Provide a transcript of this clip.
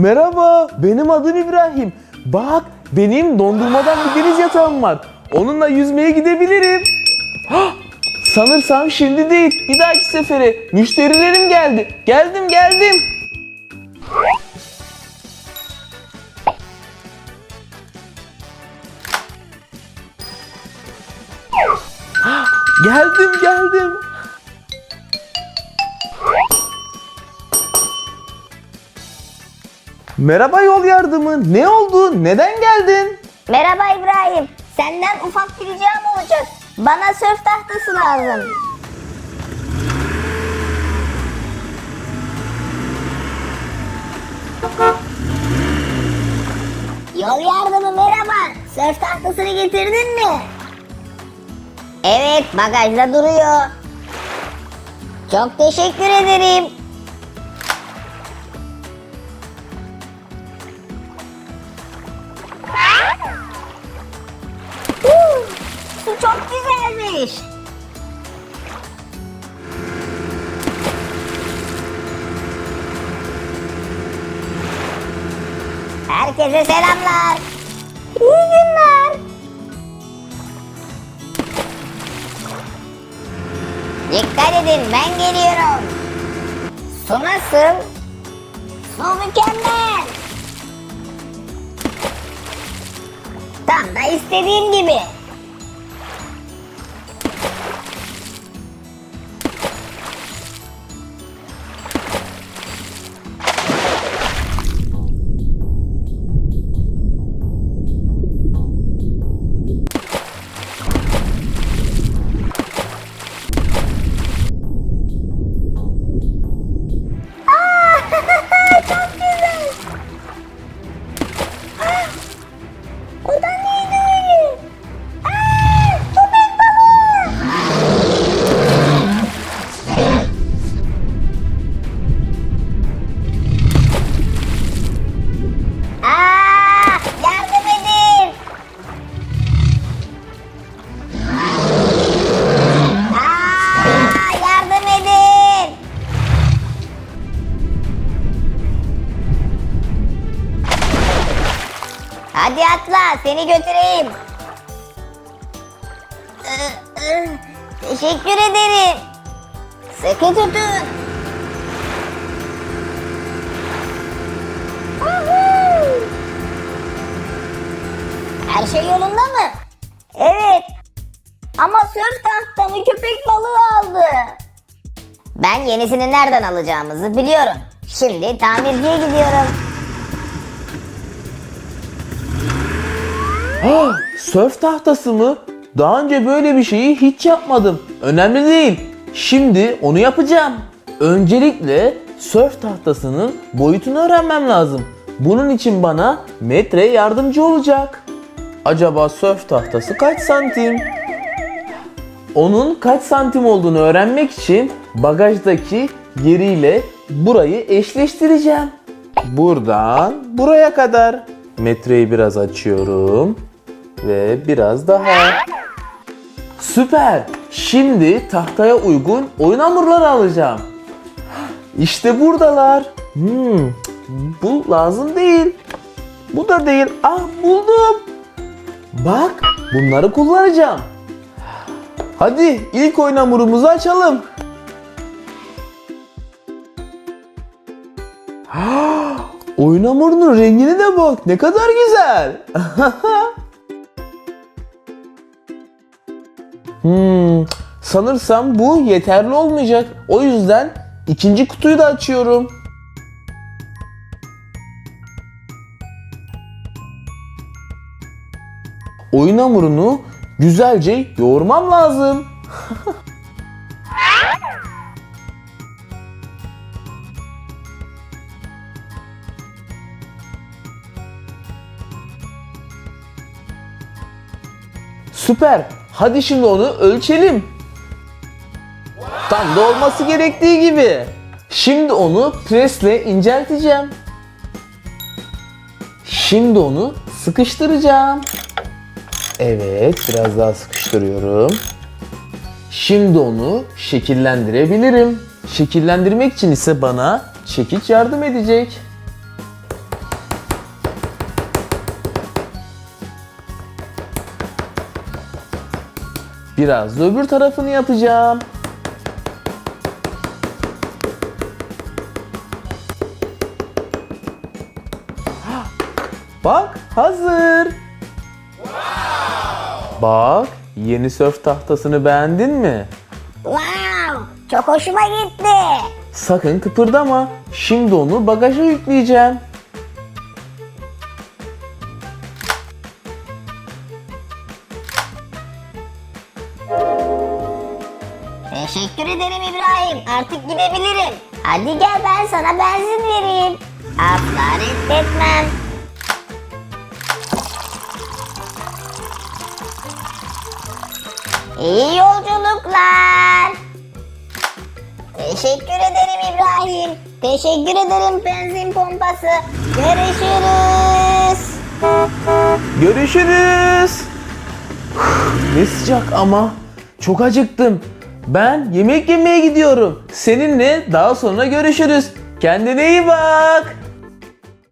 Merhaba, benim adım İbrahim. Bak, benim dondurmadan bir deniz yatağım var. Onunla yüzmeye gidebilirim. Hah, sanırsam şimdi değil, bir dahaki sefere. Müşterilerim geldi. Geldim, geldim. Geldim, geldim. Merhaba yol yardımı. Ne oldu? Neden geldin? Merhaba İbrahim. Senden ufak bir ricam olacak. Bana sörf tahtası lazım. Yol yardımı merhaba. Sörf tahtasını getirdin mi? Evet bagajda duruyor. Çok teşekkür ederim. Güzelmiş. Herkese selamlar. İyi günler. Dikkat edin ben geliyorum. Su nasıl? Su mükemmel. Tam da istediğim gibi. Hadi atla seni götüreyim. Teşekkür ederim. Sıkı tutun. Her şey yolunda mı? Evet. Ama sörf tahtamı köpek balığı aldı. Ben yenisini nereden alacağımızı biliyorum. Şimdi tamirciye gidiyorum. Ah, sörf tahtası mı? Daha önce böyle bir şeyi hiç yapmadım. Önemli değil. Şimdi onu yapacağım. Öncelikle sörf tahtasının boyutunu öğrenmem lazım. Bunun için bana metre yardımcı olacak. Acaba sörf tahtası kaç santim? Onun kaç santim olduğunu öğrenmek için bagajdaki yeriyle burayı eşleştireceğim. Buradan buraya kadar. Metreyi biraz açıyorum. Ve biraz daha. Süper. Şimdi tahtaya uygun oyun hamurları alacağım. İşte buradalar. Hmm, bu lazım değil. Bu da değil. Ah buldum. Bak bunları kullanacağım. Hadi ilk oyun hamurumuzu açalım. oyun hamurunun rengine de bak. Ne kadar güzel. hmm, sanırsam bu yeterli olmayacak. O yüzden ikinci kutuyu da açıyorum. Oyun hamurunu güzelce yoğurmam lazım. Süper. Hadi şimdi onu ölçelim. Tam da olması gerektiği gibi. Şimdi onu presle incelteceğim. Şimdi onu sıkıştıracağım. Evet, biraz daha sıkıştırıyorum. Şimdi onu şekillendirebilirim. Şekillendirmek için ise bana çekiç yardım edecek. Biraz da öbür tarafını yapacağım. Bak hazır. Bak yeni sörf tahtasını beğendin mi? Wow, çok hoşuma gitti. Sakın kıpırdama. Şimdi onu bagaja yükleyeceğim. Teşekkür ederim İbrahim. Artık gidebilirim. Hadi gel ben sana benzin vereyim. Asla reddetmem. İyi yolculuklar. Teşekkür ederim İbrahim. Teşekkür ederim benzin pompası. Görüşürüz. Görüşürüz. Ne sıcak ama. Çok acıktım. Ben yemek yemeye gidiyorum. Seninle daha sonra görüşürüz. Kendine iyi bak.